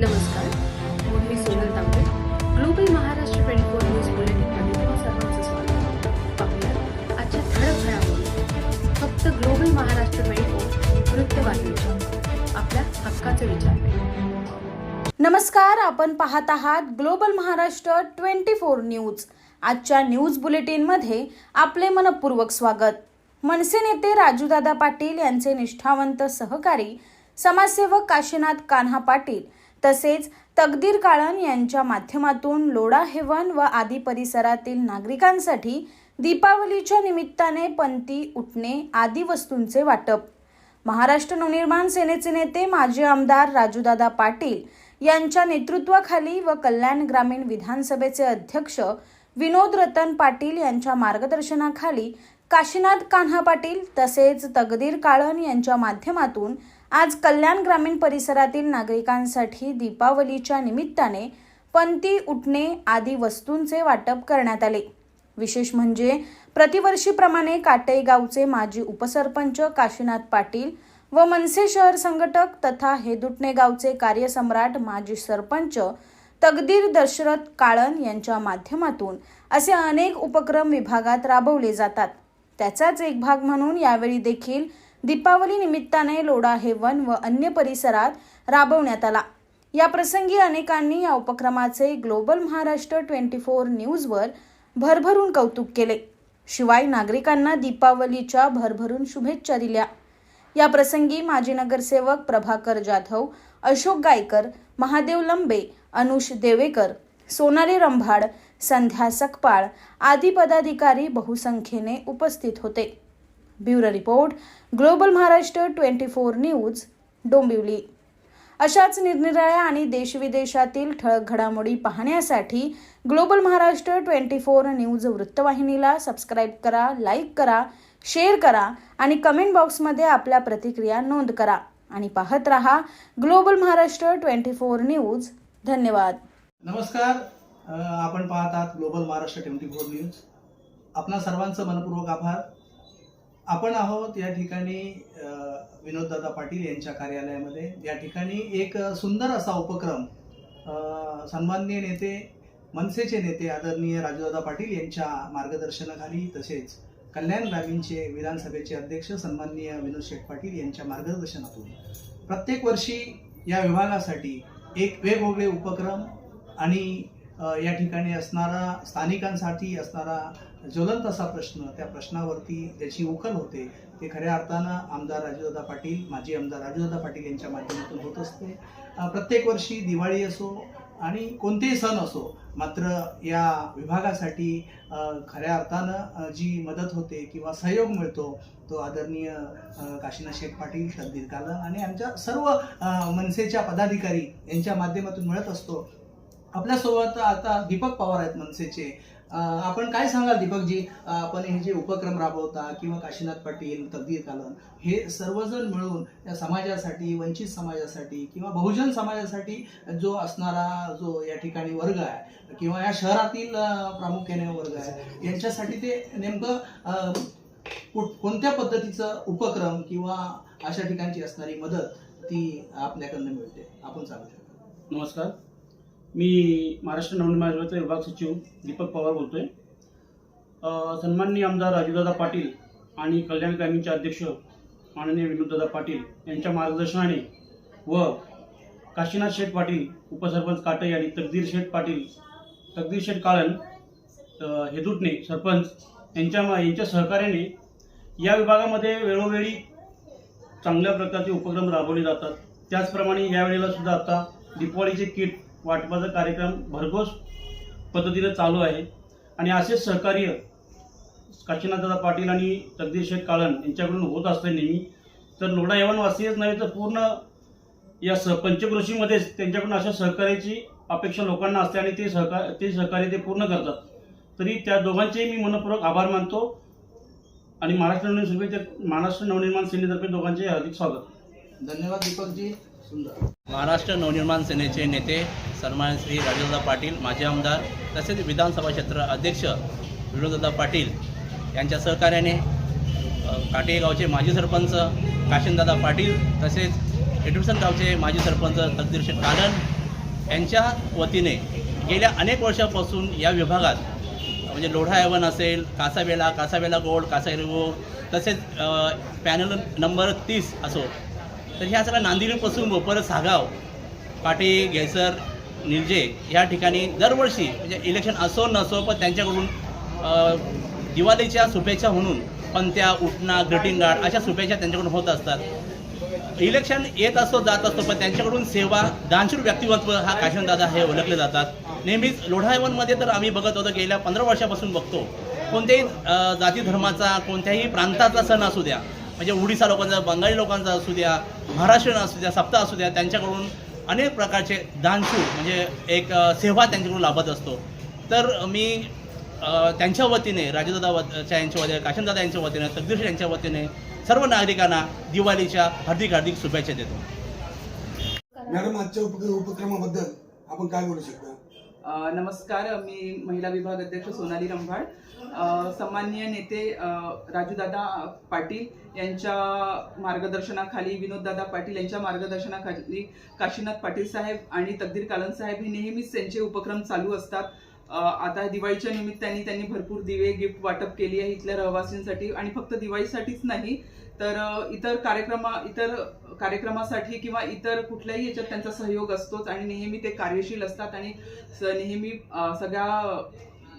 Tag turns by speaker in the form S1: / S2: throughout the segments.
S1: नमस्कार. मी Sonal Tambe. Global Maharashtra twenty four news बुलेटिनमध्ये तुम्हा सर्वांचं स्वागत पाहूया आजच्या ठळक घडामोडी. फक्त ग्लोबल महाराष्ट्र ट्वेंटी फोर वृत्तवाहिनीच्या. आपल्या हक्काचे विचार
S2: नमस्कार आपण पाहत आहात global Maharashtra twenty four news. आजच्या न्यूज बुलेटिनमध्ये आपले मनपूर्वक स्वागत. मनसे नेते राजूदादा पाटील यांचे निष्ठावंत सहकारी समाजसेवक काशीनाथ कान्हा पाटील तसेच तकदीर काळन यांच्या माध्यमातून लोडा हेवन व आदी परिसरातील नागरिकांसाठी दीपावलीच्या निमित्ताने पंती उठणे आदी वस्तूंचे वाटप. महाराष्ट्र नवनिर्माण सेनेचे नेते माजी आमदार राजूदादा पाटील यांच्या नेतृत्वाखाली व कल्याण ग्रामीण विधानसभेचे अध्यक्ष विनोद रतन पाटील यांच्या मार्गदर्शनाखाली काशीनाथ कान्हा पाटील तसेच तकदीर काळन यांच्या माध्यमातून आज कल्याण ग्रामीण परिसरातील नागरिकांसाठी दीपावलीच्या निमित्ताने पंती उठणे आदी वस्तूंचे वाटप करण्यात आले. विशेष म्हणजे प्रतिवर्षीप्रमाणे काटई गावचे माजी उपसरपंच काशीनाथ पाटील व मनसे शहर संघटक तथा हेदुटणे गावचे कार्यसम्राट माजी सरपंच तकदीर दशरथ काळन यांच्या माध्यमातून असे अनेक उपक्रम विभागात राबवले जातात. त्याचाच एक भाग म्हणून यावेळी देखील दीपावली निमित्ताने लोढा हेवन व अन्य परिसरात राबवण्यात आला. या प्रसंगी अनेकांनी या उपक्रमाचे ग्लोबल महाराष्ट्र ट्वेंटी फोर न्यूजवर भरभरून कौतुक केले. शिवाय नागरिकांना दीपावलीच्या भरभरून शुभेच्छा दिल्या. या प्रसंगी माजी नगरसेवक प्रभाकर जाधव अशोक गायकर महादेव लंबे अनुष देवेकर सोनाली रंभाड संध्या सकपाळ आदी पदाधिकारी बहुसंख्येने उपस्थित होते. Bureau report global Maharashtra twenty four news Dombivli. अशाच निरनिराळ्या आणि देशविदेशातील ठळक घडामोडी पाहण्यासाठी global Maharashtra twenty four news वृत्तवाहिनीला सबस्क्राईब करा लाईक करा शेअर करा आणि कमेंट बॉक्समध्ये आपल्या प्रतिक्रिया नोंद करा आणि पाहत रहा global Maharashtra twenty four news. धन्यवाद.
S3: नमस्कार. आपण पाहत आहात global Maharashtra twenty four news. आपणा सर्वांचं मनपूर्वक आभार. आपण आहोत या ठिकाणी विनोददादा पाटील यांच्या कार्यालयामध्ये. या ठिकाणी एक सुंदर असा उपक्रम सन्माननीय नेते मनसेचे नेते आदरणीय राजूदादा पाटील यांच्या मार्गदर्शनाखाली तसेच कल्याण ग्रामीणचे विधानसभेचे अध्यक्ष सन्माननीय विनोद शेठ पाटील यांच्या मार्गदर्शनातून प्रत्येक वर्षी या विभागासाठी एक वेगवेगळे उपक्रम आणि या ठिकाणी असणारा स्थानिकांसाठी असणारा ज्वलंत असा प्रश्न त्या प्रश्नावरती ज्याची उकल होते ते खऱ्या अर्थानं आमदार राजूदादा पाटील माजी आमदार राजूदादा पाटील यांच्या माध्यमातून होत असते. प्रत्येक वर्षी दिवाळी असो आणि कोणतेही सण असो मात्र या विभागासाठी खऱ्या अर्थानं जी मदत होते किंवा सहयोग मिळतो तो आदरणीय काशीनाथ शेख पाटील तकदीर कालन आणि आमच्या सर्व मनसेच्या पदाधिकारी यांच्या माध्यमातून मिळत असतो. आपल्यासोबत आता दीपक पवार आहेत मनसेचे. आपण काय सांगाल दीपकजी? आपण हे जे उपक्रम राबवता किंवा काशीनाथ पाटील तकदीर कालन हे सर्वजण मिळून या समाजासाठी वंचित समाजासाठी किंवा बहुजन समाजासाठी जो असणारा जो या ठिकाणी वर्ग आहे किंवा या शहरातील प्रामुख्याने वर्ग आहे यांच्यासाठी ते नेमकं कुठ- कोणत्या पद्धतीचं उपक्रम किंवा अशा ठिकाणची असणारी मदत ती आपल्याकडनं मिळते. आपण सांगू शकता
S4: नमस्कार. मी महाराष्ट्र नवनिर्माण विभाग सचिव दीपक पवार बोलतोय. सन्माननीय आमदार राजूदादा पाटील आणि कल्याण ग्रामीणचे अध्यक्ष माननीय विनोददादा पाटील यांच्या मार्गदर्शनाने व काशीनाथ शेठ पाटील उपसरपंच काटई आणि तकदीर शेठ पाटील तकदीर शेठ काळन अ, हेदुटणे सरपंच यांच्या यांच्या सहकार्याने या विभागामध्ये वेळोवेळी चांगल्या प्रकारचे उपक्रम राबवले जातात. त्याचप्रमाणे यावेळेला सुद्धा आता दीपावलीचे किट वाटपाचा कार्यक्रम भरघोस पद्धतीने चालू आहे. आणि असेच सहकार्य काशीनाथदादा पाटील आणि जगदीश शेठ काळन यांच्याकडून होत असते नेहमी. तर लोढा येवन वासीच नव्हे तर पूर्ण या स पंचकृषीमध्येच त्यांच्याकडून अशा सहकार्याची अपेक्षा लोकांना असते आणि ते सहकार ते सहकार्य ते पूर्ण करतात. तरी त्या दोघांचेही मी मनपूर्वक आभार मानतो. आणि महाराष्ट्र नवनिर्माण सेनेचे महाराष्ट्र नवनिर्माण सेनेतर्फे दोघांचे हार्दिक स्वागत.
S3: धन्यवाद दीपकजी.
S5: महाराष्ट्र नवनिर्माण सेनेचे नेते सन्मान श्री राजेंद्रदा पाटील माजी आमदार तसेच विधानसभा क्षेत्र अध्यक्ष विनोददा पाटील यांच्या सहकार्याने काटेगावचे माजी सरपंच काशीनदादा पाटील तसेच एडुसन गावचे माजी सरपंच तकदीर शेठ कालन यांच्या वतीने गेल्या अनेक वर्षापासून या विभागात म्हणजे लोढा एवन असेल Casa Bella Casa Bella gold कासागिरी gold तसेच पॅनल नंबर तीस असो तर ह्या सगळ्या नांदिरीपासून भोपर सागाव पाटे गेसर निर्जे या ठिकाणी दरवर्षी म्हणजे इलेक्शन असो नसो पण त्यांच्याकडून दिवाळीच्या शुभेच्छा म्हणून पंत्या उठणा ग्रीटिंग कार्ड अशा शुभेच्छा त्यांच्याकडून होत असतात. इलेक्शन येत असतो जात असतो पण त्यांच्याकडून सेवा दानशूर व्यक्तिमत्व हा काशनदादा हे ओळखले जातात. नेहमीच लोढायवनमध्ये तर आम्ही बघत होतो गेल्या पंधरा वर्षापासून बघतो. कोणत्याही जाती धर्माचा कोणत्याही प्रांताचा सण असू द्या म्हणजे उडीसा लोकांचा बंगाली लोकांचा असू द्या महाराष्ट्रीयन असू द्या सप्ताह असू द्या त्यांच्याकडून अनेक प्रकारचे दानशूर म्हणजे एक सेवा त्यांच्याकडून लाभत असतो. तर मी त्यांच्या वतीने राजदादा वत- यांच्या वतीने काशनदादा यांच्या वतीने तकदीर यांच्या वतीने सर्व नागरिकांना दिवाळीच्या हार्दिक हार्दिक शुभेच्छा देतो.
S6: मॅडम आजच्या उप उपक्रमाबद्दल आपण काय बोलू शकता?
S7: नमस्कार मी महिला विभाग अध्यक्ष सोनाली रंभाड अ, सन्माननीय नेते राजूदादा पाटील यांच्या मार्गदर्शनाखाली विनोददादा पाटील यांच्या मार्गदर्शनाखाली काशीनाथ पाटील साहेब आणि तकदीर कालन साहेब हे नेहमीच त्यांचे उपक्रम चालू असतात. आता दिवाळीच्या निमित्ताने त्यांनी भरपूर दिवे गिफ्ट वाटप केली आहे इथल्या रहिवासींसाठी आणि फक्त दिवाळीसाठीच नाही तर इतर कार्यक्रमा इतर कार्यक्रमासाठी किंवा इतर कुठल्याही याच्यात त्यांचा सहयोग असतोच आणि नेहमी ते कार्यशील असतात आणि नेहमी सगळ्या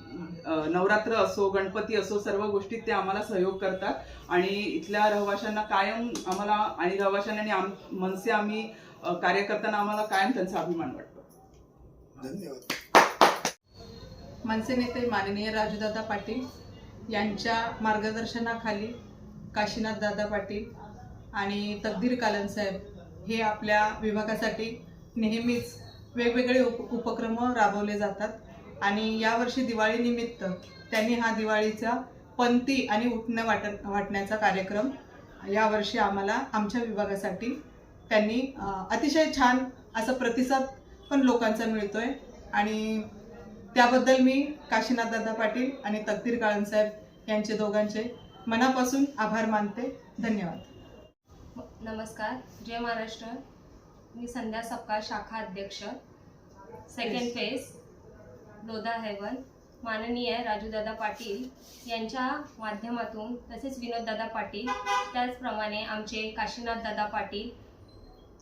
S7: नवरात्र असो गणपती असो सर्व गोष्टीत ते आम्हाला सहयोग करतात. आणि इथल्या रहिवाशांना कायम आम्हाला आणि रहिवाशांना आणि आम मनसे आम्ही कार्य करताना आम्हाला कायम त्यांचा अभिमान वाटतो.
S6: धन्यवाद.
S8: मनसे नेते माननीय राजूदादा पाटील यांच्या मार्गदर्शनाखाली काशीनाथ दादा पाटील आणि तकदीर कालन साहेब हे आपल्या विभागासाठी नेहमीच वेगवेगळे उप उपक्रम राबवले जातात. आणि यावर्षी दिवाळीनिमित्त त्यांनी हा दिवाळीचा पंथी आणि उठणं वाट वाटण्याचा कार्यक्रम यावर्षी आम्हाला आमच्या विभागासाठी त्यांनी अतिशय छान असा प्रतिसाद पण लोकांचा मिळतोय. आणि त्याबद्दल मी काशीनाथ दादा पाटील आणि तकदीर काळनसाहेब यांचे दोघांचे मनापासून आभार मानते. धन्यवाद.
S9: नमस्कार. जय महाराष्ट्र. मी संध्या सपकाळ शाखा अध्यक्ष. सेकंड फेज लोधा हैवन माननीय राजूदादा पाटील यांच्या माध्यमातून तसेच विनोददादा पाटील त्याचप्रमाणे आमचे काशीनाथदादा पाटील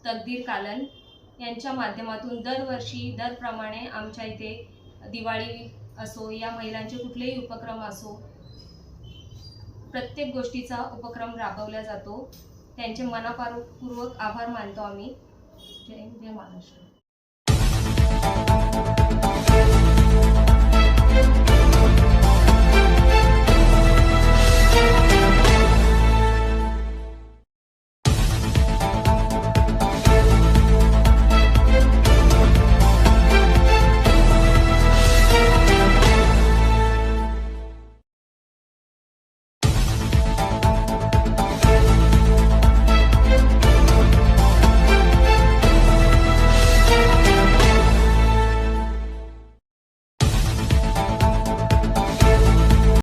S9: तकदीर कालन यांच्या माध्यमातून दरवर्षी दरप्रमाणे आमच्या इथे दिवाळी असो या महिलांचे कुठलेही उपक्रम असो प्रत्येक गोष्टीचा उपक्रम राबवला जातो. त्यांचे मनापूर्वक आभार मानतो आम्ही. जय जय महाराष्ट्र.